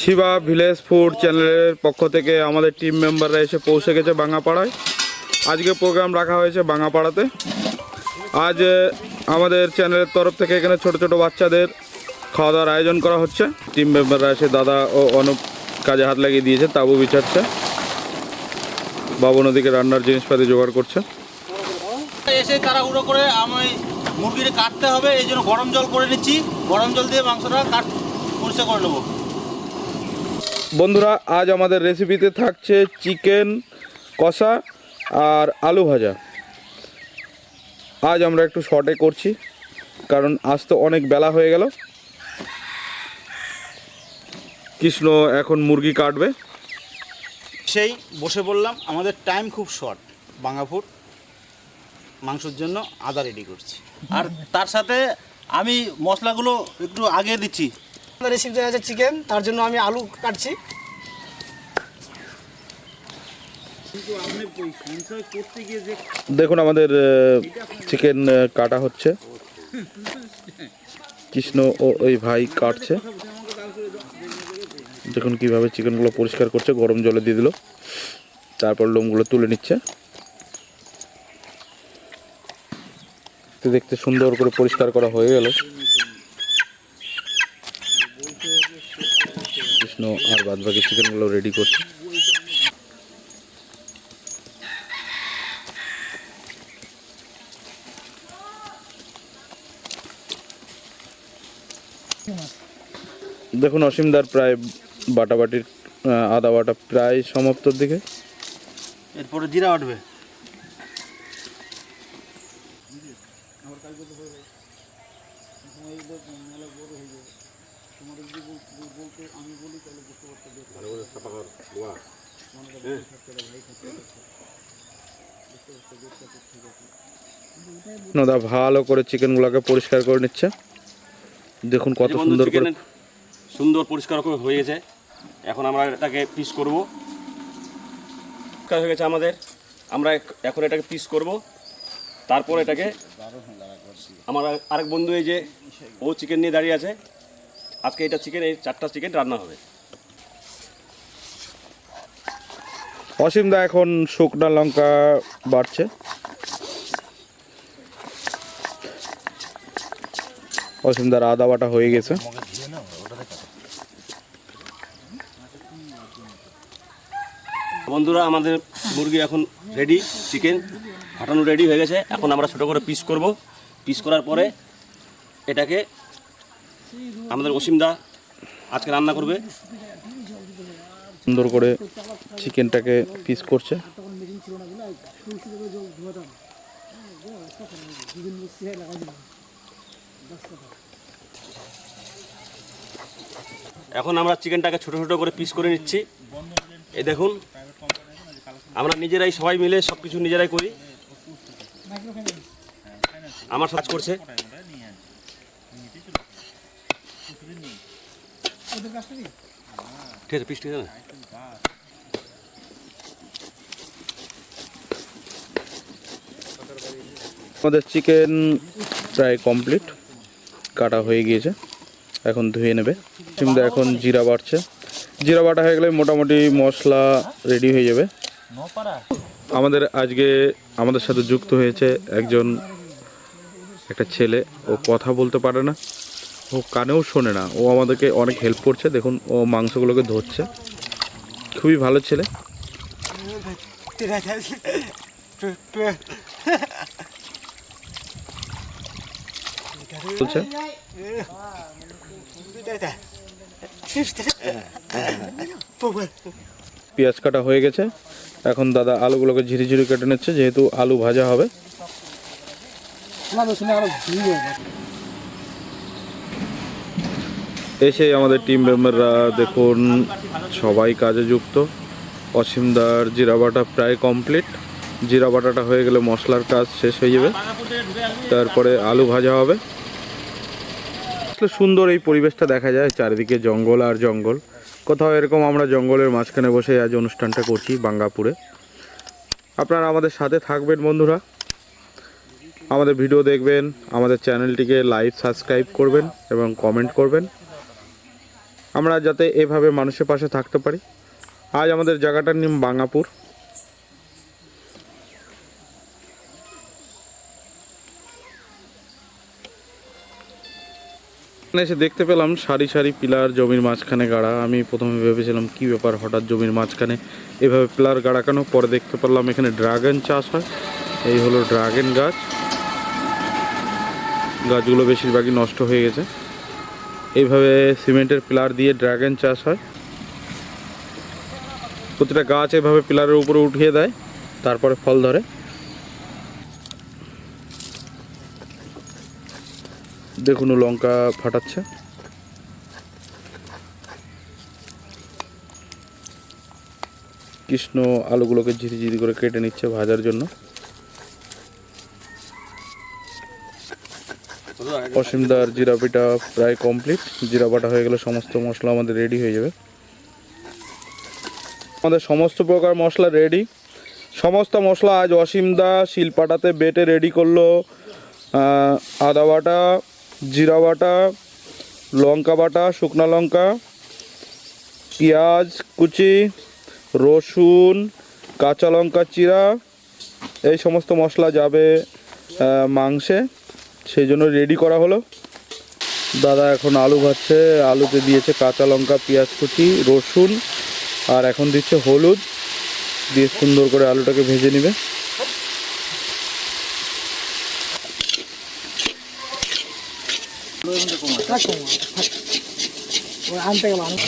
Shiba village food চ্যানেলের পক্ষ থেকে আমাদের টিম মেম্বাররা এসে পৌঁছে গেছে বাঙাপাড়ায় আজকে প্রোগ্রাম রাখা হয়েছে বাঙাপাড়াতে আজ আমাদের চ্যানেলের তরফ থেকে এখানে ছোট ছোট বাচ্চাদের খাওয়া দাওয়ার আয়োজন করা হচ্ছে। টিম মেম্বাররা এসে দাদা ও অনুপ কাজে হাত লাগিয়ে দিয়েছে, তাবু বিছাচ্ছে। বাবু নদীকে রান্নার জিনিসপাতি জোগাড় করছে। এসে তাড়াহুড়ো করে আমি মুরগিটা কাটতে হবে, এই জন্য গরম জল করে নিচ্ছি। গরম জল দিয়ে মাংসটা কাট পরিষ্কার করে নেব। বন্ধুরা, আজ আমাদের রেসিপিতে থাকছে চিকেন কষা আর আলু ভাজা। আজ আমরা একটু শর্টে করছি, কারণ আজ তো অনেক বেলা হয়ে গেল। কৃষ্ণ এখন মুরগি কাটবে। সেই বসে বললাম, আমাদের টাইম খুব শর্ট বাঙ্গাপুর মাংসের জন্য আদা রেডি করছি। আর তার সাথে আমি মশলাগুলো একটু আগে দিচ্ছি। রেসিপিতে আছে চিকেন তার জন্য আমি আলু কাটছি। দেখুন আমাদের চিকেন কাটা হচ্ছে। কৃষ্ণ ও ওই ভাই কাটছে। দেখুন কীভাবে চিকেনগুলো পরিষ্কার করছে, গরম জলে দিয়ে দিল। তারপর লোমগুলো তুলে নিচ্ছে। দেখতে সুন্দর করে পরিষ্কার করা হয়ে গেল। কৃষ্ণ আর বাদ বাকি চিকেনগুলো রেডি করছে। দেখুন অসীমদার প্রায় বাটাবাটির আদা বাটা প্রায় সমাপ্তর দিকে। এরপরে জিরা উঠবে নদা ভালো করে চিকেনগুলোকে পরিষ্কার করে নিচ্ছে। দেখুন কত সুন্দর করে সুন্দর পরিষ্কার করে হয়ে গেছে এখন আমরা এটাকে পিস করব। কাজ হয়ে গেছে আমাদের। আমরা এক- এখন এটাকে পিস করব। তারপর এটাকে আমার আরেক বন্ধু এই যে ও চিকেন নিয়ে দাঁড়িয়ে আছে। আজকে এটা চিকেন এই চারটা চিকেন রান্না হবে। অসীমদা এখন শুকনা লঙ্কা বাড়ছে। অসীমদার আদা বাটা হয়ে গেছে। বন্ধুরা আমাদের মুরগি এখন রেডি চিকেন ফাটানো রেডি হয়ে গেছে। এখন আমরা ছোটো করে পিস করব। পিস করার পরে এটাকে আমাদের অসীমদা আজকে রান্না করবে। সুন্দর করে চিকেনটাকে পিস করছে। এখন আমরা চিকেনটাকে ছোটো ছোটো করে পিস করে নিচ্ছি। এই দেখুন আমরা নিজেরাই সবাই মিলে সব কিছু নিজেরাই করি। আমার কাজ করছে। ঠিক আছে, পিস ঠিক আছে আমাদের চিকেন প্রায় কমপ্লিট, কাটা হয়ে গিয়েছে, এখন ধুয়ে নেবে। চিমদা এখন জিরা বাড়ছে। জিরা বাটা হয়ে গেলে মোটামুটি মশলা রেডি হয়ে যাবে। আমাদের আজকে আমাদের সাথে যুক্ত হয়েছে একজন, একটা ছেলে, ও কথা বলতে পারে না। ও কানেও শোনে না। ও আমাদেরকে অনেক হেল্প করছে। দেখুন, ও মাংসগুলোকে ধরছে। খুবই ভালো ছেলে। বলছে। পেঁয়াজ কাটা হয়ে গেছে। এখন দাদা আলুগুলোকে ঝিরি ঝিরি কেটে নিচ্ছে, যেহেতু আলু ভাজা হবে। এসে আমাদের টিম মেম্বাররা দেখুন, সবাই কাজে যুক্ত। অসীমদার জিরা বাটা প্রায় কমপ্লিট জিরা বাটাটা হয়ে গেলে মশলার কাজ শেষ হয়ে যাবে। তারপরে আলু ভাজা হবে। আসলে সুন্দর এই পরিবেশটা দেখা যায়, চারিদিকে জঙ্গল আর জঙ্গল। কোথাও এরকম আমরা জঙ্গলের মাঝখানে বসে আজ অনুষ্ঠানটা করছি বাঙ্গাপুরে। আপনারা আমাদের সাথে থাকবেন বন্ধুরা। আমাদের ভিডিও দেখবেন, আমাদের চ্যানেলটিকে লাইক সাবস্ক্রাইব করবেন এবং কমেন্ট করবেন। আমরা যাতে এভাবে মানুষের পাশে থাকতে পারি। আজ আমাদের জায়গাটার নাম বাঙাপুর। এসে দেখতে পেলাম সারি সারি পিলার জমির মাঝখানে গাড়া। আমি প্রথমে ভেবেছিলাম, কি ব্যাপার হঠাৎ জমির মাঝখানে এভাবে পিলার গাড়া কেন? পরে দেখতে পারলাম এখানে ড্রাগন চাষ হয়। এই হলো ড্রাগন গাছ। গাছগুলো বেশিরভাগই নষ্ট হয়ে গেছে। এইভাবে সিমেন্টের পিলার দিয়ে ড্রাগন চাষ হয়। প্রতিটা গাছ এভাবে পিলারের উপরে উঠিয়ে দেয়, তারপরে ফল ধরে। দেখুন লঙ্কা ফাটাচ্ছে। কৃষ্ণ আলুগুলোকে ঝিরি ঝিরি করে কেটে নিচ্ছে ভাজার জন্য। অসীমদার জিরা পিঠা প্রায় কমপ্লিট জিরা বাটা হয়ে গেলে সমস্ত মশলা আমাদের রেডি হয়ে যাবে। আমাদের সমস্ত প্রকার মশলা রেডি সমস্ত মশলা আজ অসীমদা শিলপাটাতে বেটে রেডি করল। আদা বাটা, জিরা বাটা, লঙ্কা বাটা, শুকনো লঙ্কা, পেঁয়াজ, কুচি, রসুন, কাঁচা লঙ্কা চিরা, এই সমস্ত মশলা যাবে মাংসে। সেই জন্য রেডি করা হলো। দাদা এখন আলু ভাজছে, আলুতে দিয়েছে কাঁচা লঙ্কা, পেঁয়াজ কুচি, রসুন, আর এখন দিচ্ছে হলুদ, দিয়ে সুন্দর করে আলুটাকে ভেজে নেবে। আনতে গেলাম আমি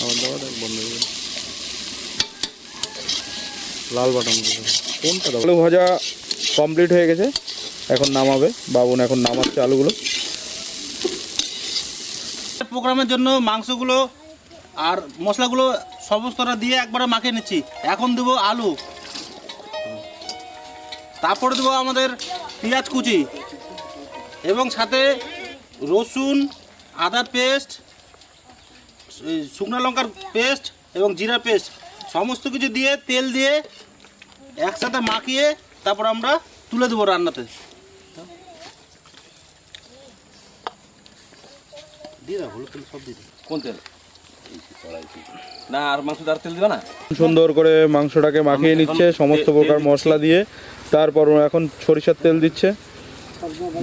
আমার দাওয়া দেখ বন্ধ হয়ে গেল। লাল বাটাম কোনটা দাও? আলু ভাজা কমপ্লিট হয়ে গেছে। এখন নামাবে। বাবুন এখন নামাচ্ছে আলুগুলো। প্রোগ্রামের জন্য মাংসগুলো আর মশলাগুলো সমস্তটা দিয়ে একবারে মাখিয়ে নিচ্ছি। এখন দেবো আলু। তারপরে দেবো আমাদের পেঁয়াজ কুচি। এবং সাথে রসুন আদার পেস্ট শুকনো লঙ্কার পেস্ট এবং জিরা পেস্ট। সমস্ত কিছু দিয়ে তেল দিয়ে একসাথে মাখিয়ে তারপর আমরা তুলে দেবো রান্নাতে। দিয়ে দাও হলুদ তেল সব দিয়ে কোন তেল? না আর মাংস আর তেল দিবে না? সুন্দর করে মাংসটাকে মাখিয়ে নিচ্ছে সমস্ত প্রকার মশলা দিয়ে। তারপর এখন সরিষার তেল দিচ্ছে।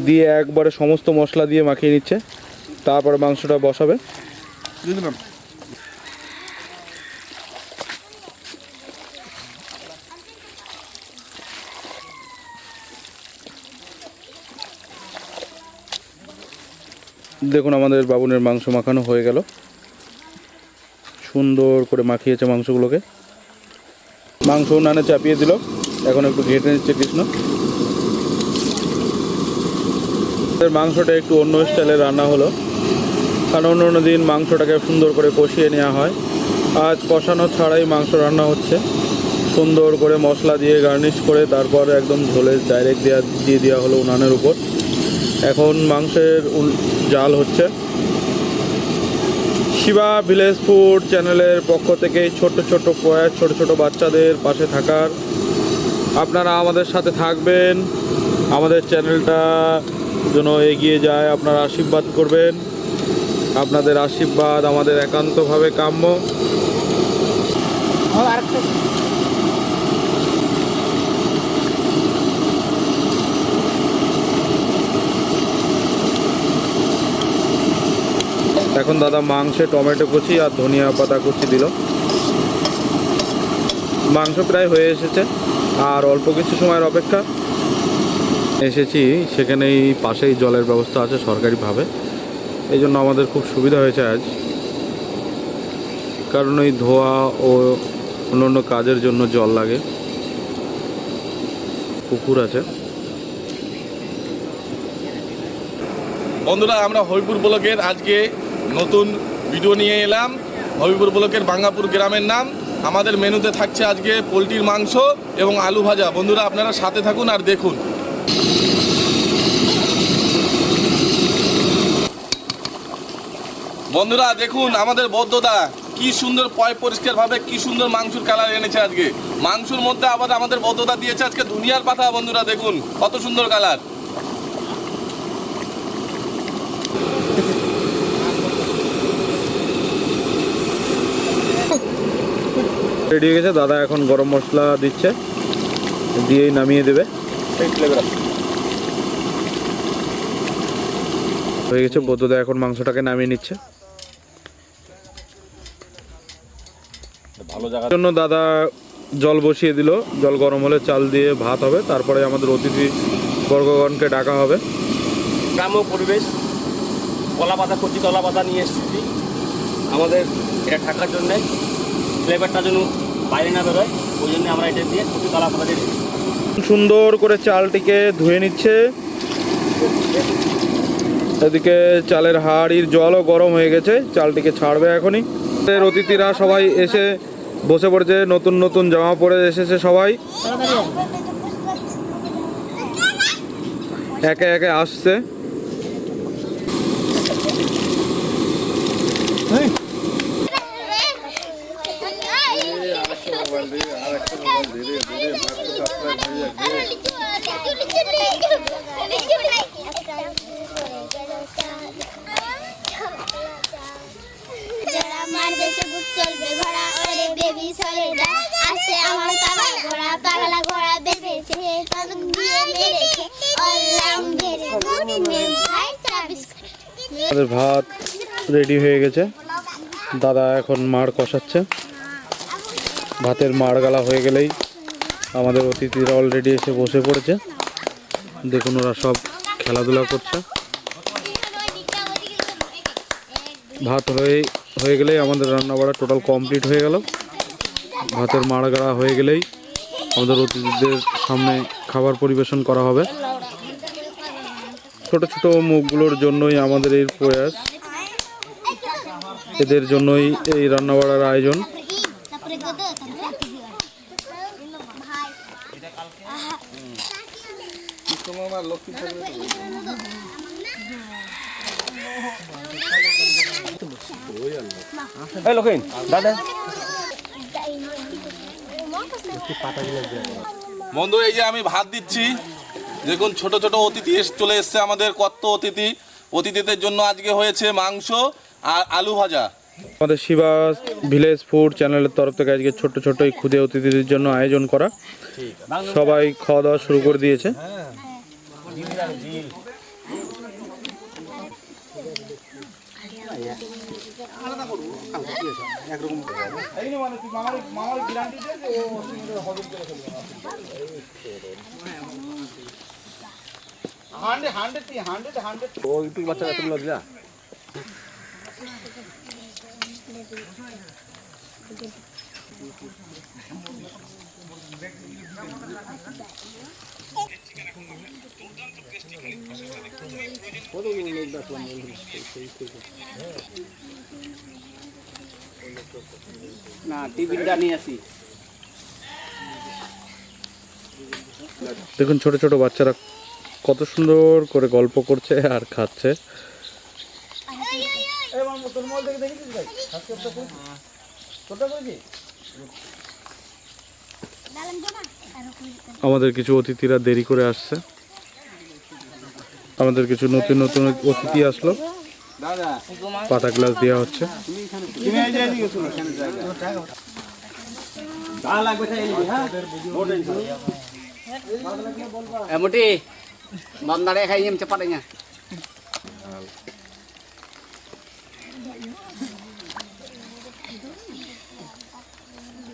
দিয়ে একবারে সমস্ত মশলা দিয়ে মাখিয়ে নিচ্ছে। তারপরে মাংসটা বসাবে। দেখুন, আমাদের বাবুনের মাংস মাখানো হয়ে গেল। সুন্দর করে মাখিয়েছে মাংসগুলোকে। মাংস উনানে চাপিয়ে দিল। এখন একটু ঘেটে নিচ্ছে কৃষ্ণ। মাংসটা একটু অন্য স্টাইলে রান্না হলো। কারণ অন্য অন্য দিন মাংসটাকে সুন্দর করে কষিয়ে নেওয়া হয়। আজ কষানো ছাড়াই মাংস রান্না হচ্ছে। সুন্দর করে মশলা দিয়ে গার্নিশ করে তারপর একদম ঝোলে ডাইরেক্ট দেওয়া দিয়ে দেওয়া হলো উনানের উপর। এখন মাংসের জাল হচ্ছে। শিবা ভিলেজ ফুড চ্যানেলের পক্ষ থেকে ছোট ছোট প্রয়াস, ছোট ছোট বাচ্চাদের পাশে থাকার। আপনারা আমাদের সাথে থাকবেন। আমাদের চ্যানেলটা যেন এগিয়ে যায়, আপনারা আশীর্বাদ করবেন। আপনাদের আশীর্বাদ আমাদের একান্তভাবে কাম্য। এখন দাদা মাংসে টমেটো কুচি আর ধনিয়া পাতা কুচি দিল। মাংস প্রায় হয়ে এসেছে, আর অল্প কিছু সময়ের অপেক্ষা এসেছি, সেখানেই পাশেই জলের ব্যবস্থা আছে সরকারিভাবে। এই জন্য আমাদের খুব সুবিধা হয়েছে আজ। কারণ ওই ধোয়া ও অন্যান্য কাজের জন্য জল লাগে। পুকুর আছে। বন্ধুরা, আমরা হরিপুর ব্লকের আজকে নতুন ভিডিও নিয়ে এলাম। হবিপুর ব্লকের বাঙ্গাপুর গ্রামের নাম। আমাদের মেনুতে থাকছে আজকে পোলট্রির মাংস এবং আলু ভাজা। বন্ধুরা, আপনারা সাথে থাকুন আর দেখুন। বন্ধুরা, দেখুন আমাদের বৌদ্ধদা কি সুন্দর পয় পরিষ্কারভাবে কি সুন্দর মাংসর কালার এনেছে আজকে। মাংসর মধ্যে আবার আমাদের বদ্ধতা দিয়েছে আজকে দুনিয়ার পাতা, বন্ধুরা, দেখুন কত সুন্দর কালার রেডি হয়ে গেছে। দাদা এখন গরম মশলা দিচ্ছে দিয়েই নামিয়ে দেবে। হয়ে গেছে বৌদ্ধদা এখন মাংসটাকে নামিয়ে নিচ্ছে। ভালো জন্য দাদা জল বসিয়ে দিল। জল গরম হলে চাল দিয়ে ভাত হবে। তারপরে আমাদের অতিথি বর্গগণকে ডাকা হবে। গ্রাম্য পরিবেশ কলা পাতা কচি কলা পাতা নিয়ে এসেছি। আমাদের এটা থাকার জন্যে ফ্লেভারটা যেন বাইরে না বেরোয় ওই জন্য আমরা এটা দিয়ে কচি কলা পাতা দিয়ে সুন্দর করে চালটিকে ধুয়ে নিচ্ছে। এদিকে চালের হাড়ির জলও গরম হয়ে গেছে চালটিকে ছাড়বে এখনই। অতিথিরা সবাই এসে বসে পড়েছে নতুন নতুন জামা পরে এসেছে সবাই। একে একে আসছে। আমাদের ভাত রেডি হয়ে গেছে। দাদা এখন মাড় কষাচ্ছে। ভাতের মাড় গালা হয়ে গেলেই আমাদের অতিথিরা অলরেডি এসে বসে পড়েছে। দেখুন ওরা সব খেলাধুলা করছে। ভাত হয়ে হয়ে গেলেই আমাদের রান্না বাড়া টোটাল কমপ্লিট হয়ে গেল। ভাতের মাড় গাড়া হয়ে গেলেই আমাদের অতিথিদের সামনে খাবার পরিবেশন করা হবে। ছোট ছোট মুখগুলোর জন্যই আমাদের এই প্রয়াস। এদের জন্যই এই রান্নাবাড়ার আয়োজন। তারপরে কত ভাই এই লক্ষিন দাদা। বন্ধু এই যে আমি ভাত দিচ্ছি। দেখুন, ছোট ছোট অতিথি চলে এসছে আমাদের কত অতিথি। অতিথিদের জন্য আজকে হয়েছে মাংস আর আলু ভাজা। আমাদের শিবা ভিলেজ ফুড চ্যানেলের তরফ থেকে আজকে ছোট্ট ছোট্ট এই ক্ষুদে অতিথিদের জন্য আয়োজন করা। সবাই খাওয়া দাওয়া শুরু করে দিয়েছে। হান্ড্রেড হান্ড্রেড হান্ড্রেড হান্ড্রেড না টিফিনটা নিয়ে আসি। দেখুন ছোট ছোট বাচ্চারা কত সুন্দর করে গল্প করছে আর খাচ্ছে। আমাদের কিছু অতিথিরা দেরি করে আসছে। আমাদের কিছু নতুন নতুন অতিথি আসলো। পাতা গ্লাস দেওয়া হচ্ছে। তুমি এমটি বান্দারে খাই এম cepat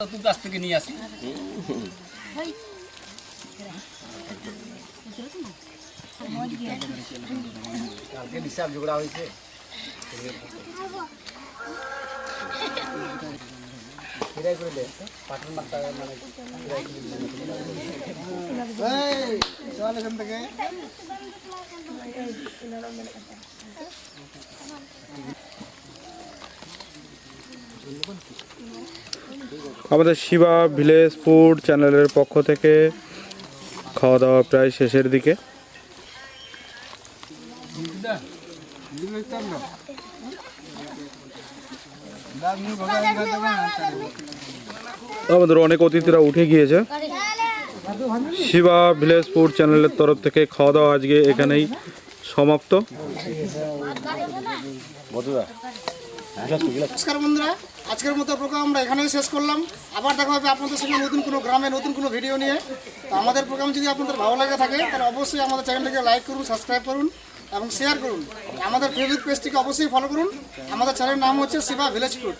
তুই কাছ থেকে নিয়ে আসি কালকে হিসাব ঝগড়া হয়েছে করে দে মাত্রা মানে এই চল এখান থেকে। আমাদের শিবা ভিলেজ ফুড চ্যানেলের পক্ষ থেকে খাওয়া দাওয়া প্রায় শেষের দিকে। আমাদের অনেক অতিথিরা উঠে গিয়েছে। শিবা ভিলেজ ফুড চ্যানেলের তরফ থেকে খাওয়া দাওয়া আজকে এখানেই সমাপ্ত। নমস্কার বন্ধুরা আজকের মতো প্রোগ্রাম আমরা এখানেই শেষ করলাম। আবার দেখা হবে আপনাদের সঙ্গে নতুন কোনো গ্রামে নতুন কোনো ভিডিও নিয়ে। তো আমাদের প্রোগ্রাম যদি আপনাদের ভালো লাগে থাকে তাহলে অবশ্যই আমাদের চ্যানেলটিকে লাইক করুন সাবস্ক্রাইব করুন। এবং শেয়ার করুন। আমাদের ফেসবুক পেজটিকে অবশ্যই ফলো করুন। আমাদের চ্যানেলের নাম হচ্ছে শিবা ভিলেজ ফুড